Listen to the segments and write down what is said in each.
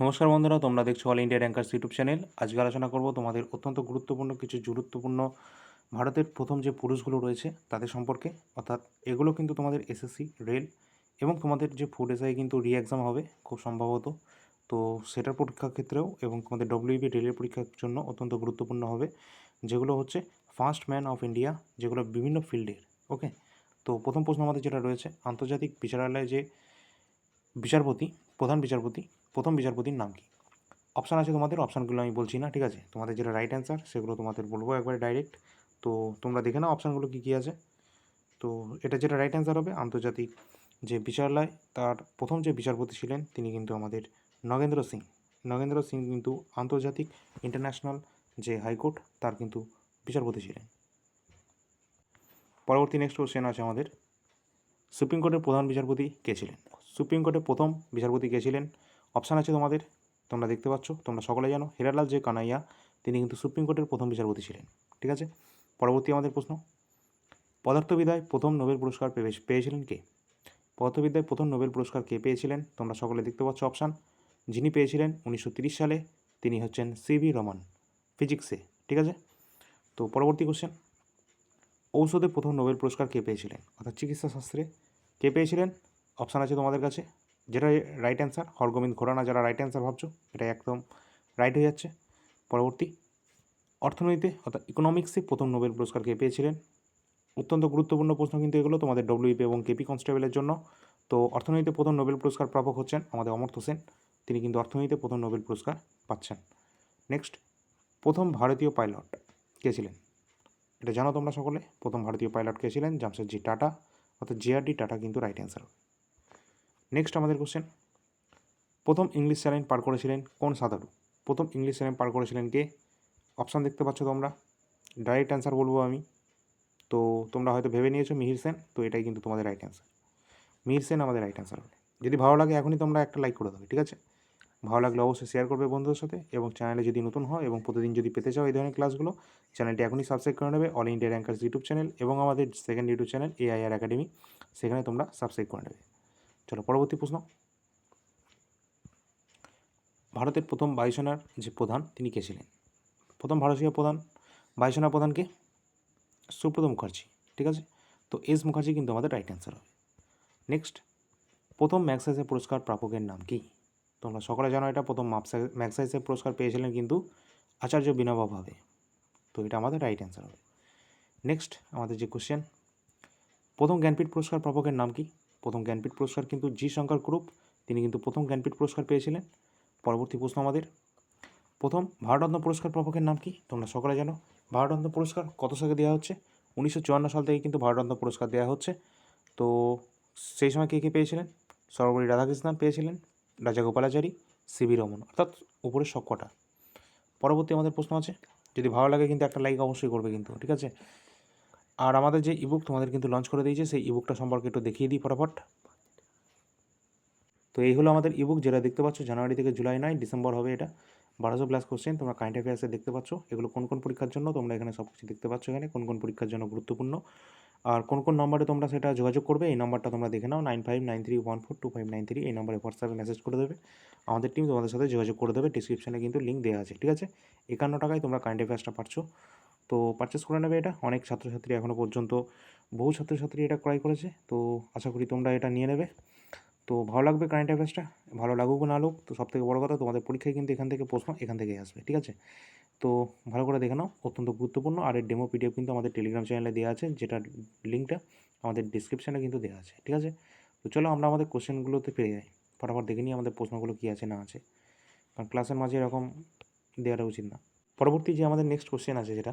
নমস্কার বন্ধুরা, তোমরা দেখছ all India rankers YouTube channel আজকে আলোচনা করব তোমাদের অত্যন্ত গুরুত্বপূর্ণ, কিছু গুরুত্বপূর্ণ ভারতের প্রথম যে পুরুষগুলো রয়েছে তাদের সম্পর্কে। অর্থাৎ এগুলো কিন্তু তোমাদের এসএসসি রেল এবং তোমাদের যে ফুড এসআই কিন্তু রি এক্সাম হবে খুব সম্ভবত। তো সেটার পরীক্ষার ক্ষেত্রেও এবং তোমাদের ডব্লিউবি রেলের পরীক্ষার জন্য অত্যন্ত গুরুত্বপূর্ণ হবে, যেগুলো হচ্ছে ফার্স্ট ম্যান অফ ইন্ডিয়া যেগুলো বিভিন্ন ফিল্ডের ওকে তো প্রথম প্রশ্ন আমাদের যেটা রয়েছে, আন্তর্জাতিক বিচারালয়ে যে বিচারপতি, প্রধান বিচারপতি প্রথম বিচারপতির নাম কি? অপশান আছে তোমাদের অপশানগুলো আমি বলছি না, ঠিক আছে? তোমাদের যেটা রাইট অ্যান্সার সেগুলো তোমাদের বলব একবারে ডাইরেক্ট তো তোমরা দেখে নাও অপশানগুলো কী কী আছে। তো এটা যেটা রাইট অ্যান্সার হবে, আন্তর্জাতিক যে বিচারালয়, তার প্রথম যে বিচারপতি ছিলেন, তিনি কিন্তু আমাদের নগেন্দ্র সিং। নগেন্দ্র সিং কিন্তু আন্তর্জাতিক ইন্টারন্যাশনাল যে হাইকোর্ট তার কিন্তু বিচারপতি ছিলেন। পরবর্তী নেক্সট কোশ্চেন আছে আমাদের। সুপ্রিম কোর্টের প্রধান বিচারপতি কে ছিলেন? সুপ্রিম কোর্টের প্রথম বিচারপতি কে ছিলেন? অপশান আছে তোমাদের, তোমরা দেখতে পাচ্ছ, তোমরা সকলে জানো, হেরালাল যে কানাইয়া, তিনি কিন্তু সুপ্রিম কোর্টের প্রথম বিচারপতি ছিলেন, ঠিক আছে? পরবর্তী আমাদের প্রশ্ন, পদার্থবিদ্যায় প্রথম নোবেল পুরস্কার পেয়ে- পেয়েছিলেন কে? পদার্থবিদ্যায় প্রথম নোবেল পুরস্কার কে পেয়েছিলেন? তোমরা সকলে দেখতে পাচ্ছ অপশান, যিনি পেয়েছিলেন উনিশশো সালে, তিনি হচ্ছেন সিভি রমন, ফিজিক্সে, ঠিক আছে? তো পরবর্তী কোশ্চেন ঔষধে প্রথম নোবেল পুরস্কার কে পেয়েছিলেন? অর্থাৎ চিকিৎসা শাস্ত্রে কে পেয়েছিলেন? অপশান আছে তোমাদের কাছে যেটা রাইট অ্যান্সার হরগোবিন্দ খোরানা যারা রাইট অ্যান্সার ভাবছ এটা একদম রাইট হয়ে যাচ্ছে। পরবর্তী অর্থনীতিতে অর্থাৎ ইকোনমিক্সে প্রথম নোবেল পুরস্কার কে পেয়েছিলেন। অত্যন্ত গুরুত্বপূর্ণ প্রশ্ন কিন্তু এগুলো তোমাদের ডব্লিউপি এবং কেপি কনস্টেবলের জন্য। তো অর্থনীতিতে প্রথম নোবেল পুরস্কার প্রাপক হচ্ছেন আমাদের অমর্ত্য সেন। তিনি কিন্তু অর্থনীতিতে প্রথম নোবেল পুরস্কার পাচ্ছেন। নেক্সট প্রথম ভারতীয় পাইলট কে ছিলেন? এটা জানো তোমরা সকলে, প্রথম ভারতীয় পাইলট কে ছিলেন জামশেদজি টাটা। অর্থাৎ জিআরডি টাটা কিন্তু রাইট অ্যান্সার নেক্সট আমাদের কোশ্চেন প্রথম ইংলিশ চ্যানেল পার করেছিলেন কোন সাঁতারু? প্রথম ইংলিশ চ্যানেল পার করেছিলেন কে? অপশান দেখতে পাচ্ছ তোমরা। ডাইরেক্ট অ্যান্সার বলব আমি। তো তোমরা হয়তো ভেবে নিয়েছো মিহির সেন, তো এটাই কিন্তু তোমাদের রাইট অ্যান্সার মিহির সেন আমাদের রাইট অ্যান্সার হবে। যদি ভালো লাগে এখনই তোমরা একটা লাইক করে দেবে ঠিক আছে? ভালো লাগলে অবশ্যই শেয়ার করবে বন্ধুদের সাথে এবং চ্যানেলে যদি নতুন হয় এবং প্রতিদিন যদি পেতে চাও এই ধরনের ক্লাসগুলো চ্যানেলটি এখনই সাবস্ক্রাইব করে নেবে। All India rankers YouTube channel এবং আমাদের second YouTube channel AIR academy সেখানে তোমরা সাবস্ক্রাইব করে নেবে। চলো, পরবর্তী প্রশ্ন। ভারতের প্রথম বায়ুসেনার যে প্রধান, তিনি কে ছিলেন? প্রথম ভারতীয় প্রধান বায়ুসেনা প্রধানকে সুব্রত মুখার্জি, ঠিক আছে? তো এস মুখার্জি কিন্তু আমাদের রাইট অ্যান্সার হবে। নেক্সট প্রথম ম্যাক্সাইসের পুরস্কার প্রাপকের নাম কি? তোমরা সকলে জানো এটা, প্রথম ম্যাক্সাইসের পুরস্কার পেয়েছিলেন কিন্তু আচার্য বিনোবা ভাবে। তো এটা আমাদের রাইট অ্যান্সার হবে। নেক্সট আমাদের যে কোশ্চেন প্রথম জ্ঞানপীঠ পুরস্কার প্রাপকের নাম কি? প্রথম জ্ঞানপীঠ পুরস্কার কিন্তু জি শঙ্কর গ্রুপ, তিনি কিন্তু প্রথম জ্ঞানপীঠ পুরস্কার পেয়েছিলেন। পরবর্তী প্রশ্ন আমাদের, প্রথম ভারতরত্ন পুরস্কার প্রাপকের নাম কি? তোমরা সকলে জানো। ভারতরত্ন পুরস্কার কত সালে দেওয়া হচ্ছে? উনিশশো চুয়ান্ন সাল থেকে কিন্তু ভারতরত্ন পুরস্কার দেওয়া হচ্ছে। তো সেই সময় কে কে পেয়েছিলেন? সর্বোপরি রাধাকৃষ্ণন পেয়েছিলেন, রাজা গোপালাচারী সিবি রমন, অর্থাৎ উপরের সবকটা। পরবর্তী আমাদের প্রশ্ন আছে, যদি ভালো লাগে কিন্তু একটা লাইক অবশ্যই করবে কিন্তু, ঠিক আছে? আর আমাদের যে ইবুক তোমাদের কিন্তু লঞ্চ করে দিয়েছে, সেই ইবুকটা সম্পর্কে একটু দেখিয়ে দিই ফটাফট। তো এই হলো আমাদের ইবুক যেটা দেখতে পাচ্ছ, জানুয়ারি থেকে জুলাই নয়, ডিসেম্বর হবে এটা। বারোশো প্লাস কোশ্চেন তোমরা কারেন্ট অ্যাফেয়ার্সে দেখতে পাচ্ছ, এগুলো কোন কোন পরীক্ষার জন্য তোমরা এখানে সব কিছু দেখতে পাচ্ছ এখানে, কোন কোন পরীক্ষার জন্য গুরুত্বপূর্ণ। আর কোন কোন নম্বরে তোমরা সেটা যোগাযোগ করবে, এই নম্বরটা তোমরা দেখে নাও nine five nine three one four two five nine three এই নম্বরে হোয়াটসঅ্যাপে মেসেজ করে দেবে। আমাদের টিম তোমাদের সাথে যোগাযোগ করে দেবে ডিসক্রিপশানে কিন্তু লিঙ্ক দেওয়া আছে, ঠিক আছে? একান্ন টাকায় তোমরা কারেন্ট অ্যাফেয়ার্সটা পাচ্ছ তো পারচেস করে নেবে এটা। অনেক ছাত্রছাত্রী এখনও পর্যন্ত বহু ছাত্রছাত্রী এটা ক্রয় করেছে। তো আশা করি তোমরা এটা নিয়ে নেবে। তো ভালো লাগবে কারেন্ট অ্যাফেয়ার্সটা ভালো লাগুক না লাগুক, তো সব থেকে বড় কথা তোমাদের পরীক্ষায় কিন্তু এখান থেকে প্রশ্ন এখান থেকেই আসবে, ঠিক আছে? তো ভালো করে দেখে নাও, অত্যন্ত গুরুত্বপূর্ণ। আর এর ডেমো পিডিএফ কিন্তু আমাদের টেলিগ্রাম চ্যানেলে দেওয়া আছে, যেটার লিঙ্কটা আমাদের ডিসক্রিপশানে কিন্তু দেওয়া আছে, ঠিক আছে? তো চলো আমরা আমাদের কোশ্চেনগুলোতে পেরে যাই। ফটাফট দেখে নিই আমাদের প্রশ্নগুলো কী আছে না আছে। কারণ ক্লাসের মাঝে এরকম দেওয়াটা উচিত না। পরবর্তী যে আমাদের নেক্সট কোশ্চেন আছে যেটা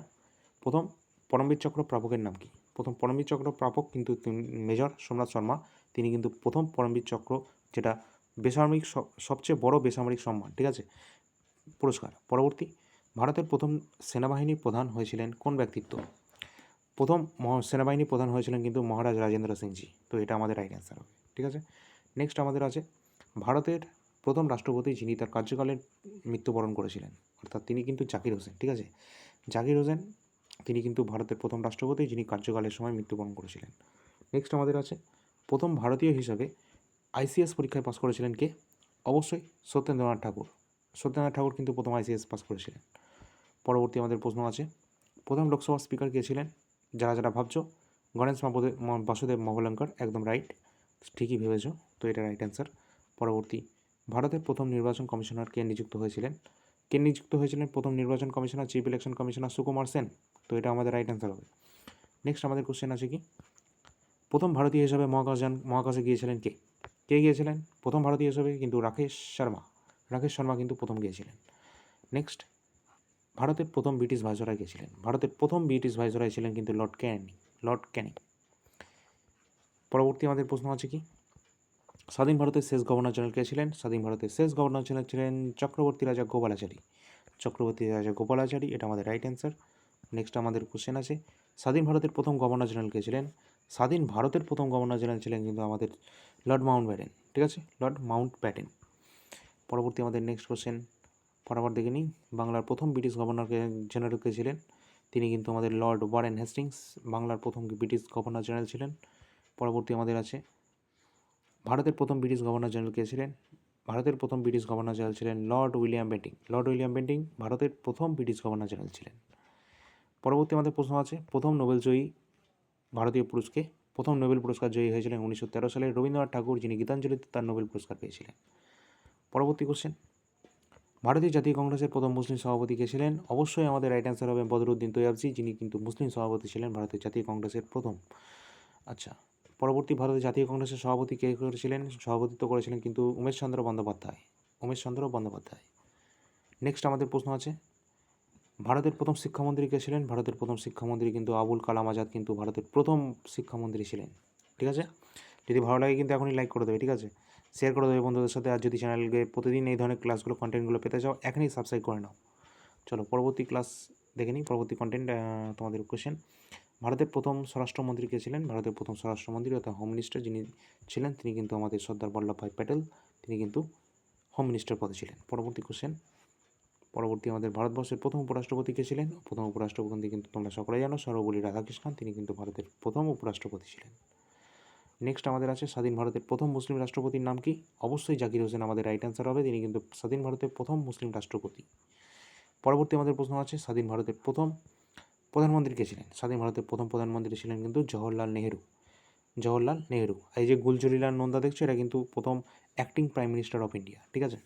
প্রথম পরমবীর চক্র প্রাপকের নাম কি? প্রথম পরমবীর চক্র প্রাপক কিন্তু মেজর সোমনাথ শর্মা। তিনি কিন্তু প্রথম পরমবীর চক্র যেটা বেসামরিক সবচেয়ে বড় বেসামরিক সম্মান, ঠিক আছে? পুরস্কার। পরবর্তী, ভারতের প্রথম সেনাবাহিনীর প্রধান হয়েছিলেন কোন ব্যক্তিত্ব? প্রথম সেনাবাহিনীর প্রধান হয়েছিলেন কিন্তু মহারাজ রাজেন্দ্র সিংজি। তো এটা আমাদের রাইট অ্যান্সার হবে, ঠিক আছে? নেক্সট আমাদের আছে, ভারতের প্রথম রাষ্ট্রপতি যিনি তার কার্যকালে মৃত্যুবরণ করেছিলেন, অর্থাৎ তিনি কিন্তু জাকির হোসেন, ঠিক আছে? জাকির হোসেন তিনি কিন্তু ভারতের প্রথম রাষ্ট্রপতি যিনি কার্যকালের সময় মৃত্যুবরণ করেছিলেন। নেক্সট আমাদের আছে, প্রথম ভারতীয় হিসাবে আইসিএস পরীক্ষায় পাস করেছিলেন কে? অবশ্যই সত্যেন্দ্রনাথ ঠাকুর। সত্যেন্দ্রনাথ ঠাকুর কিন্তু প্রথম আইসিএস পাস করেছিলেন। পরবর্তী আমাদের প্রশ্ন আছে, প্রথম লোকসভার স্পিকার কে ছিলেন? যারা যারা ভাবছ, গণেশ বাসুদেব মঙ্গলঙ্কর, একদম রাইট ঠিকই ভেবেছো, তো এটা রাইট অ্যান্সার পরবর্তী, ভারতের প্রথম নির্বাচন কমিশনার কে নিযুক্ত হয়েছিলেন? কে নিযুক্ত হয়েছিলেন? প্রথম নির্বাচন commissioner chief election commissioner Sukumar Sen. তো এটা আমাদের রাইট অ্যান্সার হবে। নেক্সট আমাদের কোশ্চেন আছে কি? প্রথম ভারতীয় হিসাবে মহাকাশযান মহাকাশে গিয়েছিলেন কে? কে গিয়েছিলেন? প্রথম ভারতীয় হিসাবে কিন্তু রাকেশ শর্মা। রাকেশ শর্মা কিন্তু প্রথম গিয়েছিলেন। নেক্সট ভারতের প্রথম ব্রিটিশ ভাইসরয় গিয়েছিলেন ভারতের প্রথম ব্রিটিশ ভাইসরয় ছিলেন কিন্তু লর্ড ক্যানি লর্ড ক্যানি পরবর্তী আমাদের প্রশ্ন আছে কি? স্বাধীন ভারতের শেষ গভর্নর জেনারেল কে ছিলেন? স্বাধীন ভারতের শেষ গভর্নর জেনারেল ছিলেন চক্রবর্তী রাজা গোপালাচারী। চক্রবর্তী রাজা গোপালাচারী, এটা আমাদের রাইট অ্যান্সার নেক্সট আমাদের কোশ্চেন আছে। স্বাধীন ভারতের প্রথম গভর্নর জেনারেল কে ছিলেন? স্বাধীন ভারতের প্রথম গভর্নর জেনারেল ছিলেন কিন্তু আমাদের লর্ড মাউন্ট ব্যাটেন ঠিক আছে? লর্ড মাউন্ট ব্যাটেন পরবর্তী আমাদের নেক্সট কোশ্চেন ফটাফট দেখে নিই। বাংলার প্রথম ব্রিটিশ গভর্নর জেনারেল কে ছিলেন? তিনি কিন্তু আমাদের লর্ড ওয়ারেন হেস্টিংস বাংলার প্রথম ব্রিটিশ গভর্নর জেনারেল ছিলেন। পরবর্তী আমাদের আছে ভারতের প্রথম ব্রিটিশ গভর্নর জেনারেল কে ছিলেন? ভারতের প্রথম ব্রিটিশ গভর্নর জেনারেল ছিলেন lord William Bentinck. Lord William Bentinck ভারতের প্রথম ব্রিটিশ গভর্নর জেনারেল ছিলেন। পরবর্তী আমাদের প্রশ্ন আছে, প্রথম নোবেল জয়ী ভারতীয় পুরুষকে প্রথম নোবেল পুরস্কার জয়ী হয়েছিলেন উনিশশো তেরো সালে রবীন্দ্রনাথ ঠাকুর, যিনি গীতাঞ্জলিতে তার নোবেল পুরস্কার পেয়েছিলেন। পরবর্তী কোশ্চেন ভারতীয় জাতীয় কংগ্রেসের প্রথম মুসলিম সভাপতি কে ছিলেন? অবশ্যই আমাদের রাইট অ্যান্সার হবে বদরুদ্দিন তৈয়াবজি, যিনি কিন্তু মুসলিম সভাপতি ছিলেন ভারতের জাতীয় কংগ্রেসের প্রথম। আচ্ছা পরবর্তী ভারতের জাতীয় কংগ্রেসের সভাপতি কে করেছিলেন? সভাপতিত্ব করেছিলেন কিন্তু উমেশ চন্দ্র বন্দ্যোপাধ্যায়। উমেশ চন্দ্র বন্দ্যোপাধ্যায়। নেক্সট আমাদের প্রশ্ন আছে। ভারতের প্রথম শিক্ষামন্ত্রী কে ছিলেন? ভারতের প্রথম শিক্ষামন্ত্রী কিন্তু আবুল কালাম আজাদ কিন্তু ভারতের প্রথম শিক্ষামন্ত্রী ছিলেন। ঠিক আছে? যদি ভালো লাগে কিন্তু এখনই লাইক করে দেবে, ঠিক আছে? শেয়ার করে দেবে বন্ধুদের সাথে। আর যদি চ্যানেলকে প্রতিদিন এই ধরনের ক্লাসগুলো কন্টেন্টগুলো পেতে চাও, এখনই সাবস্ক্রাইব করে নাও। চলো, পরবর্তী ক্লাস দেখে নিই। পরবর্তী কন্টেন্ট তোমাদের কোশ্চেন ভারতের প্রথম স্বরাষ্ট্রমন্ত্রী কে ছিলেন? ভারতের প্রথম স্বরাষ্ট্রমন্ত্রী অর্থাৎ হোম মিনিস্টার যিনি ছিলেন, তিনি কিন্তু আমাদের সর্দার বল্লভভাই প্যাটেল, তিনি কিন্তু হোম মিনিস্টার পদে ছিলেন। পরবর্তী কোশ্চেন পরবর্তী আমাদের ভারতবর্ষের প্রথম উপরাষ্ট্রপতি কে ছিলেন? প্রথম উপরাষ্ট্রপতি কিন্তু তোমরা সকলে জানো, সর্বপল্লী রাধাকৃষ্ণন, তিনি কিন্তু ভারতের প্রথম উপরাষ্ট্রপতি ছিলেন। নেক্সট আমাদের আছে স্বাধীন ভারতের প্রথম মুসলিম রাষ্ট্রপতির নাম কি? অবশ্যই জাকির হোসেন আমাদের রাইট অ্যান্সার হবে, তিনি কিন্তু স্বাধীন ভারতের প্রথম মুসলিম রাষ্ট্রপতি। পরবর্তী আমাদের প্রশ্ন আছে, স্বাধীন ভারতের প্রথম প্রধানমন্ত্রী কে ছিলেন? স্বাধীন ভারতের প্রথম প্রধানমন্ত্রী ছিলেন কিন্তু জওহরলাল নেহেরু। জওহরলাল নেহেরু। এই যে গুলজরিলাল নন্দা দেখছ, এটা কিন্তু প্রথম acting prime minister of India ঠিক আছে?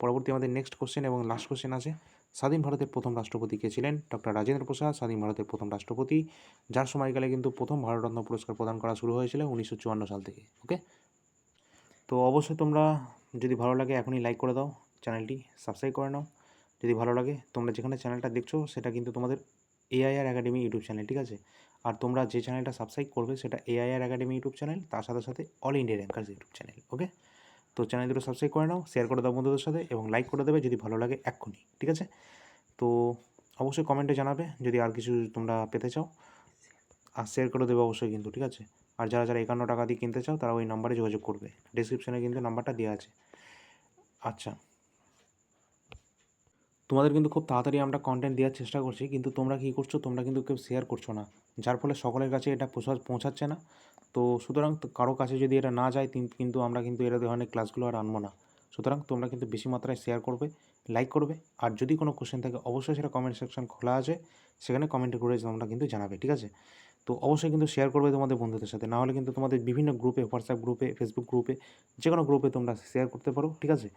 পরবর্তী আমাদের নেক্সট কোশ্চেন এবং লাস্ট কোশ্চেন আছে। স্বাধীন ভারতের প্রথম রাষ্ট্রপতি কে ছিলেন? ডক্টর রাজেন্দ্র প্রসাদ, স্বাধীন ভারতের প্রথম রাষ্ট্রপতি, যার সময়কালে কিন্তু প্রথম ভারতরত্ন পুরস্কার প্রদান করা শুরু হয়েছিল উনিশশো চুয়ান্ন সাল থেকে ওকে তো অবশ্যই তোমরা যদি ভালো লাগে এখনই লাইক করে দাও চ্যানেলটি সাবস্ক্রাইব করে নাও। যদি ভালো লাগে, তোমরা যেখানে চ্যানেলটা দেখছ, সেটা কিন্তু তোমাদের এআইআর একাডেমি ইউটিউব চ্যানেল ঠিক আছে? আর তোমরা যে চ্যানেলটা সাবস্ক্রাইব করবে সেটা এআইআর একাডেমি ইউটিউব চ্যানেল তার সাথে সাথে all India rankers YouTube channel okay তো চ্যানেল দুটো সাবস্ক্রাইব করে নাও শেয়ার করে দাও বন্ধুদের সাথে এবং লাইক করে দেবে যদি ভালো লাগে এক্ষুনি, ঠিক আছে? তো অবশ্যই কমেন্টে জানাবে যদি আর কিছু তোমরা পেতে চাও। আর শেয়ার করে দেবে অবশ্যই কিন্তু, ঠিক আছে? আর যারা যারা একান্ন টাকা দিয়ে কিনতে চাও তারা ওই নাম্বারে যোগাযোগ করবে। ডিসক্রিপশানে কিন্তু নাম্বারটা দেওয়া আছে। আচ্ছা তোমাদের কিন্তু খুব তাড়াতাড়ি আমরা কন্টেন্ট দেওয়ার চেষ্টা করছি, কিন্তু তোমরা কী করছ, তোমরা কিন্তু কেউ শেয়ার করছ না। যার ফলে সকলের কাছে এটা পৌঁছা- পৌঁছাচ্ছে না। তো সুতরাং কারও কাছে যদি এটা না যায় কিন্তু আমরা কিন্তু এরা ধরনের ক্লাসগুলো আর আনব না। সুতরাং তোমরা কিন্তু বেশি মাত্রায় শেয়ার করবে লাইক করবে। আর যদি কোনো কোশ্চেন থাকে, অবশ্যই সেটা কমেন্ট সেকশন খোলা আছে। সেখানে কমেন্ট করে তোমরা কিন্তু জানাবে, ঠিক আছে? তো অবশ্যই কিন্তু শেয়ার করবে তোমাদের বন্ধুদের সাথে। নাহলে কিন্তু তোমাদের বিভিন্ন গ্রুপে হোয়াটসঅ্যাপ গ্রুপে ফেসবুক গ্রুপে যে কোনো গ্রুপে তোমরা শেয়ার করতে পারো, ঠিক আছে?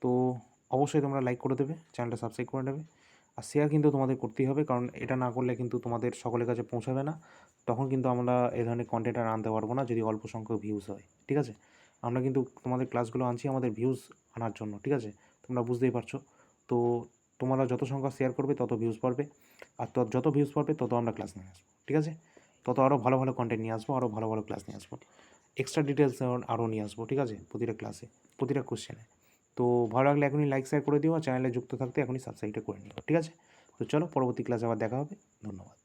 তো অবশ্যই তোমরা লাইক করে দেবে চ্যানেলটা সাবস্ক্রাইব করে নেবে। আর শেয়ার কিন্তু তোমাদের করতেই হবে, কারণ এটা না করলে কিন্তু তোমাদের সকলের কাছে পৌঁছাবে না। তখন কিন্তু আমরা এ ধরনের কন্টেন্ট আর আনতে পারব না, যদি অল্প সংখ্যক ভিউজ হয়, ঠিক আছে? আমরা কিন্তু তোমাদের ক্লাসগুলো আনছি আমাদের ভিউজ আনার জন্য, ঠিক আছে? তোমরা বুঝতেই পারছ। তো তোমরা যত সংখ্যা শেয়ার করবে, তত ভিউজ পারবে আর যত ভিউজ পারবে তত আমরা ক্লাস নিয়ে আসব, ঠিক আছে? তত আরও ভালো ভালো কন্টেন্ট নিয়ে আসব আরও ভালো ভালো ক্লাস নিয়ে আসব। এক্সট্রা ডিটেলস আরও নিয়ে আসব, ঠিক আছে? প্রতিটা ক্লাসে প্রতিটা কোশ্চেনে তো ভালো লাগলে এখনই লাইক শেয়ার করে দিও আর চ্যানেলে যুক্ত থাকতে এখনই সাবস্ক্রাইবটা করে নিও। ঠিক আছে? তো চলো পরবর্তী ক্লাসে আবার দেখা হবে। ধন্যবাদ।